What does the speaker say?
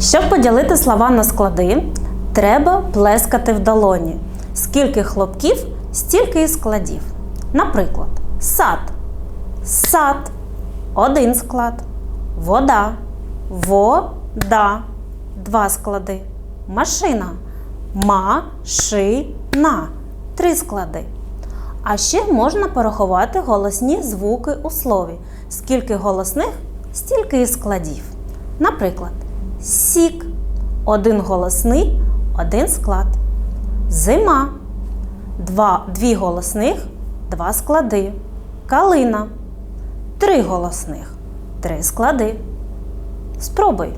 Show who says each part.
Speaker 1: Щоб поділити слова на склади, треба плескати в долоні. Скільки хлопків, стільки і складів. Наприклад, сад. Сад. Один склад. Вода. Вода. Два склади. Машина. Машина. Три склади. А ще можна порахувати голосні звуки у слові. Скільки голосних, стільки і складів. Наприклад, сік. Один голосний, один склад. Зима. Два, дві голосних, два склади. Калина. Три голосних, три склади. Спробуй.